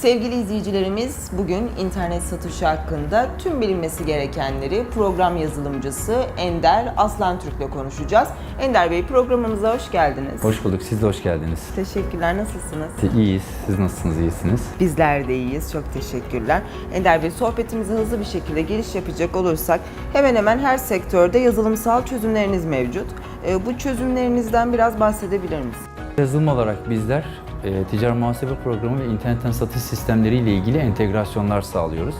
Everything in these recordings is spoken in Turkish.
Sevgili izleyicilerimiz bugün internet satışı hakkında tüm bilinmesi gerekenleri program yazılımcısı Ender Aslan Türk'le konuşacağız. Ender Bey programımıza hoş geldiniz. Hoş bulduk. Siz de hoş geldiniz. Teşekkürler. Nasılsınız? İyiyiz. Siz nasılsınız? İyisiniz. Bizler de iyiyiz. Çok teşekkürler. Ender Bey sohbetimize hızlı bir şekilde giriş yapacak olursak hemen hemen her sektörde yazılımsal çözümleriniz mevcut. Ee, Bu çözümlerinizden biraz bahsedebilir misiniz? Yazılım olarak bizler e, ticari muhasebe programı ve internetten satış sistemleri ile ilgili entegrasyonlar sağlıyoruz.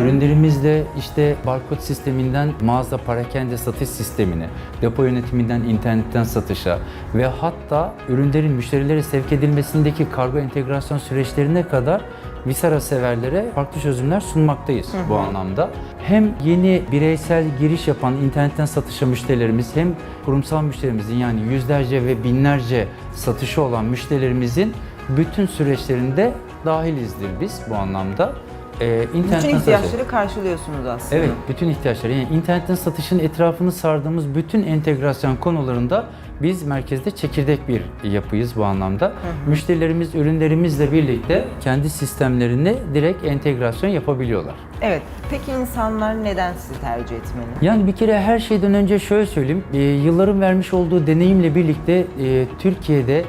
Ürünlerimizde işte barkod sisteminden mağaza parakende satış sistemine, depo yönetiminden internetten satışa ve hatta ürünlerin müşterilere sevk edilmesindeki kargo entegrasyon süreçlerine kadar Visara severlere farklı çözümler sunmaktayız bu anlamda. Hem yeni bireysel giriş yapan internetten satışa müşterilerimiz hem kurumsal müşterimizin yani yüzlerce ve binlerce satışı olan müşterilerimizin bütün süreçlerinde dahilizdir biz bu anlamda. Bütün internetten satış- ihtiyaçları karşılıyorsunuz aslında. Evet, bütün ihtiyaçları. Yani internetten satışın etrafını sardığımız bütün entegrasyon konularında biz merkezde çekirdek bir yapıyız bu anlamda. Müşterilerimiz ürünlerimizle birlikte kendi sistemlerini direkt entegrasyon yapabiliyorlar. Evet. Peki insanlar neden sizi tercih etmeli? Yani bir kere her şeyden önce şöyle söyleyeyim. e, yılların vermiş olduğu deneyimle birlikte e, Türkiye'de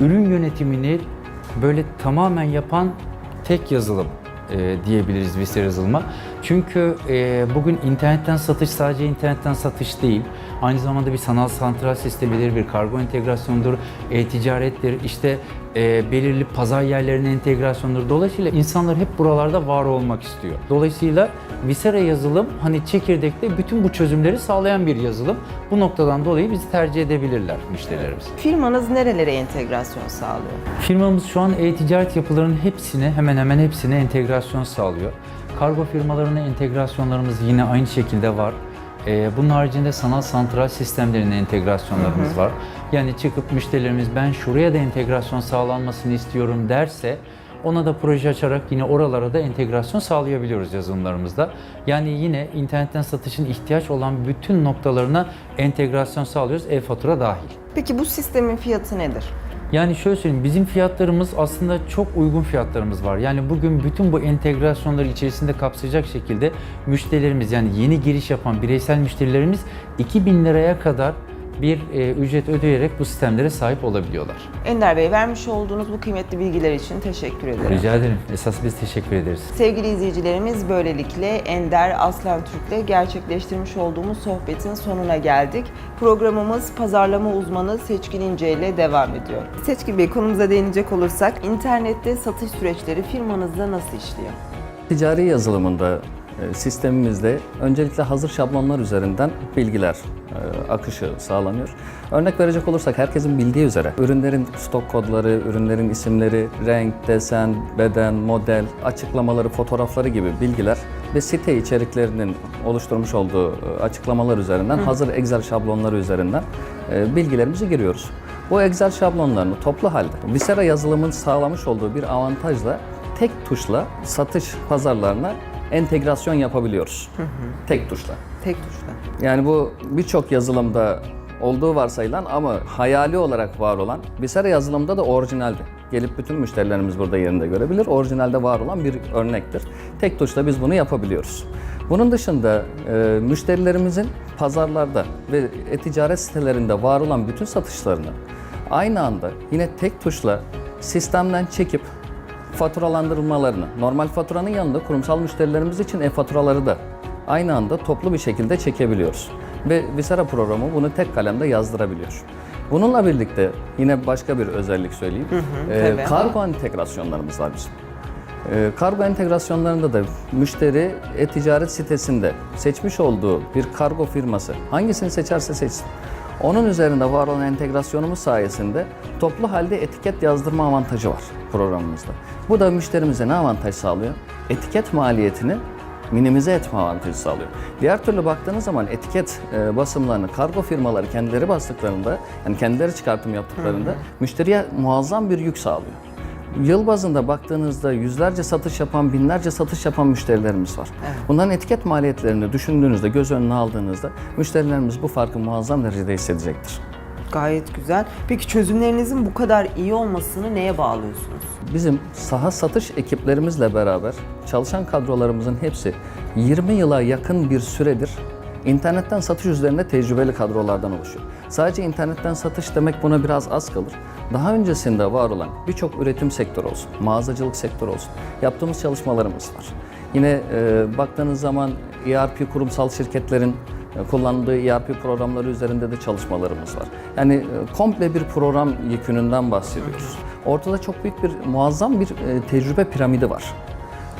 ürün yönetimini böyle tamamen yapan tek yazılım e, diyebiliriz Visser yazılıma. Çünkü e, bugün internetten satış sadece internetten satış değil. Aynı zamanda bir sanal santral sistemidir, bir kargo entegrasyonudur, e-ticarettir, işte e, belirli pazar yerlerine entegrasyonudur. Dolayısıyla insanlar hep buralarda var olmak istiyor. Dolayısıyla Visera yazılım hani çekirdekte bütün bu çözümleri sağlayan bir yazılım. Bu noktadan dolayı bizi tercih edebilirler müşterilerimiz. Firmanız nerelere entegrasyon sağlıyor? Firmamız şu an e-ticaret yapılarının hepsine, hemen hemen hepsine entegrasyon sağlıyor. Kargo firmalarına entegrasyonlarımız yine aynı şekilde var. Ee, bunun haricinde sanal santral sistemlerine entegrasyonlarımız var. Yani çıkıp müşterilerimiz ben şuraya da entegrasyon sağlanmasını istiyorum derse ona da proje açarak yine oralara da entegrasyon sağlayabiliyoruz yazılımlarımızda. Yani yine internetten satışın ihtiyaç olan bütün noktalarına entegrasyon sağlıyoruz e-fatura dahil. Peki bu sistemin fiyatı nedir? Yani şöyle söyleyeyim, bizim fiyatlarımız aslında çok uygun fiyatlarımız var. Yani bugün bütün bu entegrasyonları içerisinde kapsayacak şekilde müşterilerimiz yani yeni giriş yapan bireysel müşterilerimiz 2000 liraya kadar bir e, ücret ödeyerek bu sistemlere sahip olabiliyorlar. Ender Bey vermiş olduğunuz bu kıymetli bilgiler için teşekkür ederim. Rica ederim. Esas biz teşekkür ederiz. Sevgili izleyicilerimiz böylelikle Ender Aslan Türk'le gerçekleştirmiş olduğumuz sohbetin sonuna geldik. Programımız pazarlama uzmanı Seçkin İnce ile devam ediyor. Seçkin Bey konumuza değinecek olursak internette satış süreçleri firmanızda nasıl işliyor? Ticari yazılımında sistemimizde öncelikle hazır şablonlar üzerinden bilgiler e, akışı sağlanıyor. Örnek verecek olursak herkesin bildiği üzere ürünlerin stok kodları, ürünlerin isimleri, renk, desen, beden, model, açıklamaları, fotoğrafları gibi bilgiler ve site içeriklerinin oluşturmuş olduğu e, açıklamalar üzerinden hazır Excel şablonları üzerinden e, bilgilerimizi giriyoruz. Bu Excel şablonlarını toplu halde Visera yazılımın sağlamış olduğu bir avantajla tek tuşla satış pazarlarına entegrasyon yapabiliyoruz. Tek tuşla. Tek tuşla. Yani bu birçok yazılımda olduğu varsayılan ama hayali olarak var olan Visera yazılımda da orijinaldi. Gelip bütün müşterilerimiz burada yerinde görebilir. Orijinalde var olan bir örnektir. Tek tuşla biz bunu yapabiliyoruz. Bunun dışında e, müşterilerimizin pazarlarda ve e-ticaret sitelerinde var olan bütün satışlarını aynı anda yine tek tuşla sistemden çekip faturalandırmalarını, normal faturanın yanında kurumsal müşterilerimiz için e-faturaları da aynı anda toplu bir şekilde çekebiliyoruz. Ve Visera programı bunu tek kalemde yazdırabiliyor. Bununla birlikte yine başka bir özellik söyleyeyim. Ee, tabii. kargo entegrasyonlarımız var bizim. Ee, kargo entegrasyonlarında da müşteri e-ticaret sitesinde seçmiş olduğu bir kargo firması hangisini seçerse seçsin. Onun üzerinde var olan entegrasyonumuz sayesinde toplu halde etiket yazdırma avantajı var programımızda. Bu da müşterimize ne avantaj sağlıyor? Etiket maliyetini minimize etme avantajı sağlıyor. Diğer türlü baktığınız zaman etiket e, basımlarını kargo firmaları kendileri bastıklarında, yani kendileri çıkartım yaptıklarında müşteriye muazzam bir yük sağlıyor. Yıl bazında baktığınızda yüzlerce satış yapan, binlerce satış yapan müşterilerimiz var. Bunların etiket maliyetlerini düşündüğünüzde, göz önüne aldığınızda müşterilerimiz bu farkı muazzam derecede hissedecektir. Gayet güzel. Peki çözümlerinizin bu kadar iyi olmasını neye bağlıyorsunuz? Bizim saha satış ekiplerimizle beraber çalışan kadrolarımızın hepsi 20 yıla yakın bir süredir internetten satış üzerine tecrübeli kadrolardan oluşuyor. Sadece internetten satış demek buna biraz az kalır. Daha öncesinde var olan birçok üretim sektörü olsun, mağazacılık sektörü olsun yaptığımız çalışmalarımız var. Yine e, baktığınız zaman ERP kurumsal şirketlerin e, kullandığı ERP programları üzerinde de çalışmalarımız var. Yani e, komple bir program yükününden bahsediyoruz. Ortada çok büyük bir muazzam bir e, tecrübe piramidi var.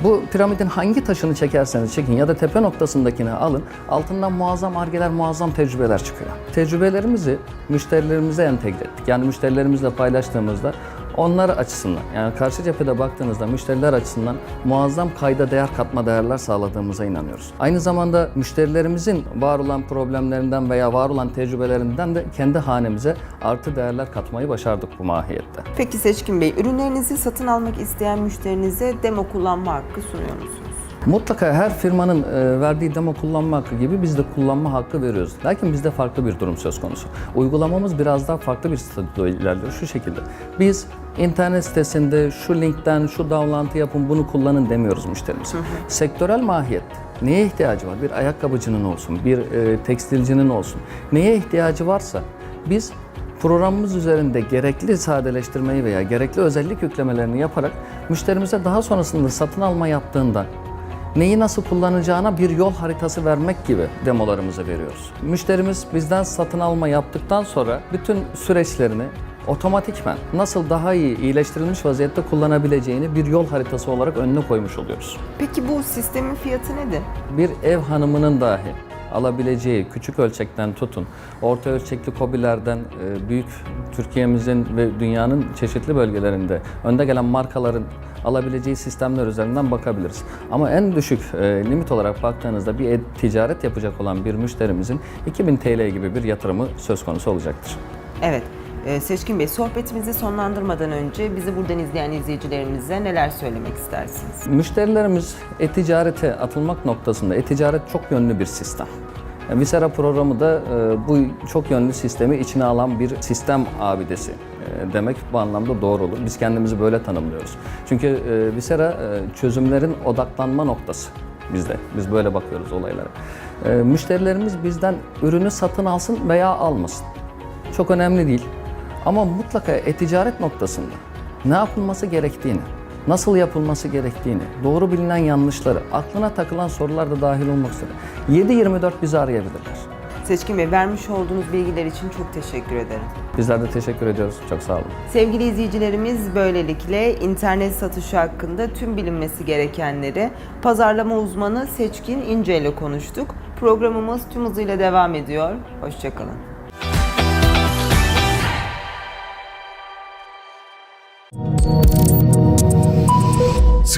Bu piramidin hangi taşını çekerseniz çekin ya da tepe noktasındakini alın, altından muazzam argeler, muazzam tecrübeler çıkıyor. Tecrübelerimizi müşterilerimize entegre ettik. Yani müşterilerimizle paylaştığımızda onlar açısından, yani karşı cephede baktığınızda müşteriler açısından muazzam kayda değer katma değerler sağladığımıza inanıyoruz. Aynı zamanda müşterilerimizin var olan problemlerinden veya var olan tecrübelerinden de kendi hanemize artı değerler katmayı başardık bu mahiyette. Peki Seçkin Bey, ürünlerinizi satın almak isteyen müşterinize demo kullanma hakkı sunuyor musunuz? Mutlaka her firmanın e, verdiği demo kullanma hakkı gibi biz de kullanma hakkı veriyoruz. Lakin bizde farklı bir durum söz konusu. Uygulamamız biraz daha farklı bir statüde ilerliyor şu şekilde. Biz internet sitesinde şu linkten şu davlantı yapın bunu kullanın demiyoruz müşterimize. Sektörel mahiyet. Neye ihtiyacı var? Bir ayakkabıcının olsun, bir e, tekstilcinin olsun. Neye ihtiyacı varsa biz programımız üzerinde gerekli sadeleştirmeyi veya gerekli özellik yüklemelerini yaparak müşterimize daha sonrasında satın alma yaptığında neyi nasıl kullanacağına bir yol haritası vermek gibi demolarımızı veriyoruz. Müşterimiz bizden satın alma yaptıktan sonra bütün süreçlerini otomatikmen nasıl daha iyi iyileştirilmiş vaziyette kullanabileceğini bir yol haritası olarak önüne koymuş oluyoruz. Peki bu sistemin fiyatı nedir? Bir ev hanımının dahi alabileceği küçük ölçekten tutun, orta ölçekli kobilerden e, büyük Türkiye'mizin ve dünyanın çeşitli bölgelerinde önde gelen markaların alabileceği sistemler üzerinden bakabiliriz. Ama en düşük e, limit olarak baktığınızda bir ticaret yapacak olan bir müşterimizin 2000 TL gibi bir yatırımı söz konusu olacaktır. Evet. E, Seçkin Bey, sohbetimizi sonlandırmadan önce bizi buradan izleyen izleyicilerimize neler söylemek istersiniz? Müşterilerimiz e-ticarete atılmak noktasında e-ticaret çok yönlü bir sistem. Yani Visera programı da e, bu çok yönlü sistemi içine alan bir sistem abidesi e, demek bu anlamda doğru olur. Biz kendimizi böyle tanımlıyoruz. Çünkü e, Visera e, çözümlerin odaklanma noktası bizde. Biz böyle bakıyoruz olaylara. E, müşterilerimiz bizden ürünü satın alsın veya almasın. Çok önemli değil. Ama mutlaka e-ticaret noktasında ne yapılması gerektiğini, nasıl yapılması gerektiğini, doğru bilinen yanlışları, aklına takılan sorular da dahil olmak üzere 7-24 bizi arayabilirler. Seçkin Bey, vermiş olduğunuz bilgiler için çok teşekkür ederim. Bizler de teşekkür ediyoruz. Çok sağ olun. Sevgili izleyicilerimiz böylelikle internet satışı hakkında tüm bilinmesi gerekenleri pazarlama uzmanı Seçkin İnce ile konuştuk. Programımız tüm hızıyla devam ediyor. Hoşçakalın.